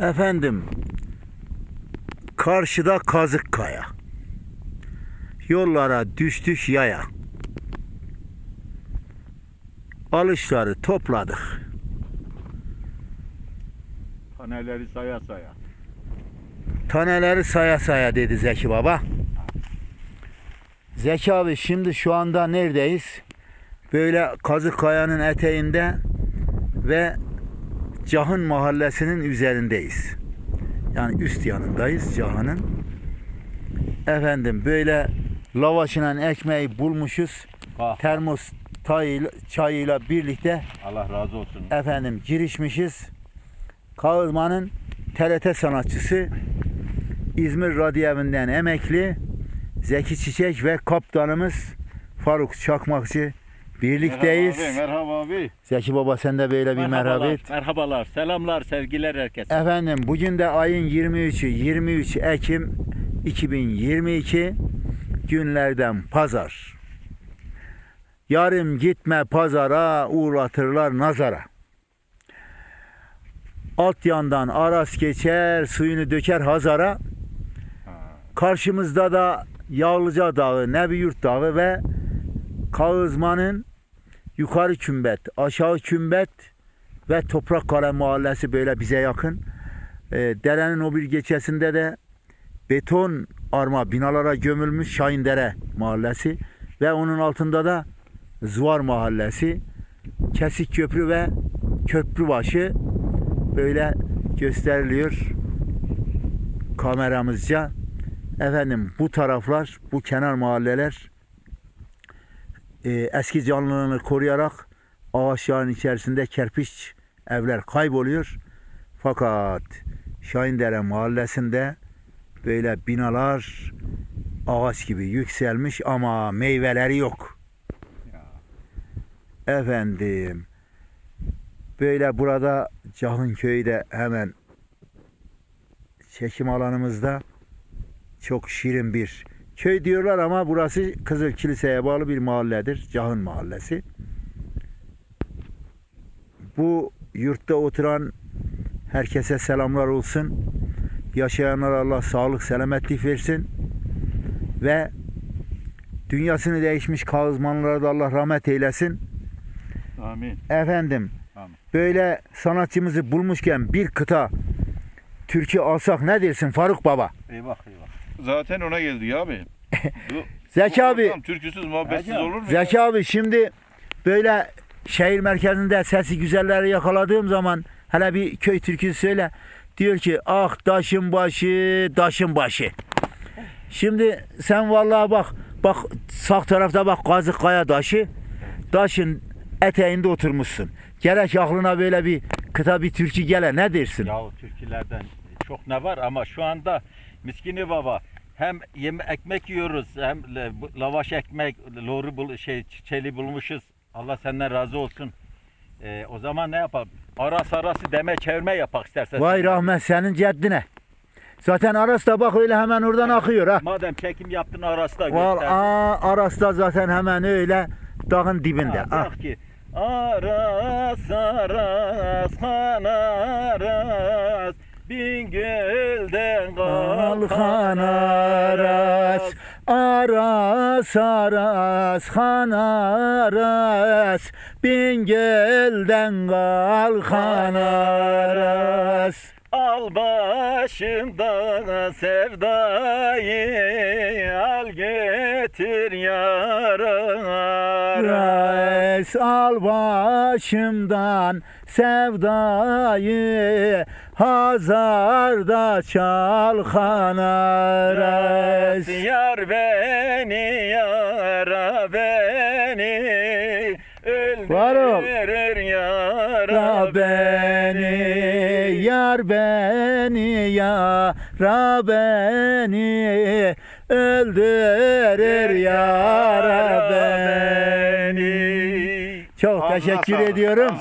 Efendim, karşıda kazık kaya. Yollara düştük yaya. Alışları topladık. Taneleri saya saya. Taneleri saya saya dedi Zeki Baba. Zeki abi şimdi şu anda neredeyiz? Böyle Kazık Kaya'nın eteğinde ve Cahın mahallesinin üzerindeyiz. Yani üst yanındayız Cahın'ın. Efendim böyle lavaşla ekmeği bulmuşuz. Ah, Termos tayıyla, çayıyla birlikte Allah razı olsun. efendim girişmişiz. Kağızman'ın TRT sanatçısı İzmir Radyo Evi'nden emekli Zeki Çiçek ve kaptanımız Faruk Çakmakçı birlikteyiz. Merhaba abi, merhaba abi. Zeki Baba sen de böyle bir merhaba et. merhabalar, selamlar, sevgiler herkese. Efendim bugün de ayın 23'ü 23 Ekim 2022 günlerden pazar. Yarım gitme pazara uğratırlar nazara. Alt yandan Aras geçer suyunu döker Hazara. Ha, Karşımızda da Yağlıca Dağı, Nebiyurt Dağı ve Kağızman'ın yukarı kümbet, aşağı kümbet ve Toprakkale mahallesi böyle bize yakın. Ee, derenin o bir geçesinde de beton arma binalara gömülmüş Şahindere mahallesi ve onun altında da Zuvar mahallesi. Kesik köprü ve köprübaşı böyle gösteriliyor kameramızca. Efendim bu taraflar, bu kenar mahalleler e, eski canlılığını koruyarak ağaçların içerisinde kerpiç evler kayboluyor. Fakat Şahindere mahallesinde böyle binalar ağaç gibi yükselmiş ama meyveleri yok. Efendim böyle burada Cahın köyü de hemen çekim alanımızda çok şirin bir köy diyorlar ama burası Kızıl Kilise'ye bağlı bir mahalledir. Cahın Mahallesi. Bu yurtta oturan herkese selamlar olsun. Yaşayanlara Allah sağlık, selametlik versin. Ve dünyasını değişmiş kağızmanlara da Allah rahmet eylesin. Amin. Efendim Amin. böyle sanatçımızı bulmuşken bir kıta türkü alsak ne dersin Faruk Baba? Eyvah eyvah. Zaten ona geldik abi. Zeki abi, Türküsüz muhabbetsiz olur mu? Zeki abi şimdi böyle şehir merkezinde sesi güzelleri yakaladığım zaman hele bir köy türküsü söyle. Diyor ki ah taşın başı, taşın başı. Şimdi sen vallahi bak bak sağ tarafta bak Kazık Kaya taşı. Taşın eteğinde oturmuşsun. Gerek aklına böyle bir kıta bir türkü gele ne dersin? Yahu türkülerden çok ne var ama şu anda miskini baba hem yeme ekmek yiyoruz hem lavaş ekmek loru bul şey çiçeği bulmuşuz. Allah senden razı olsun. Ee, o zaman ne yapalım? Aras arası deme çevirme yapak istersen. Vay rahmet senin ceddine. Zaten Aras da bak öyle hemen oradan akıyor ha. Madem çekim yaptın arası da Val gösterdin. aa, Aras da zaten hemen öyle dağın dibinde. Ha, Ah. ki Aras aras han aras bin gölden Kalkan aras, aras aras, han aras, bin gölden kalkan aras. Al başımda sevdayı al getir yara Aras al başımdan sevdayı Hazarda çalkan aras. Yar beni yara beni öldürür yara Ra beni, yar beni, yara beni, öldürür yara beni. Çok teşekkür ediyorum.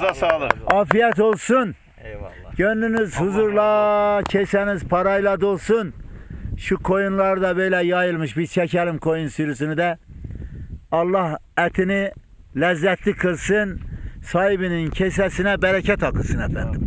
Afiyet olsun. Gönlünüz huzurla, keseniz parayla dolsun. Şu koyunlar da böyle yayılmış. Bir çekelim koyun sürüsünü de. Allah etini lezzetli kılsın. Sahibinin kesesine bereket akılsın efendim.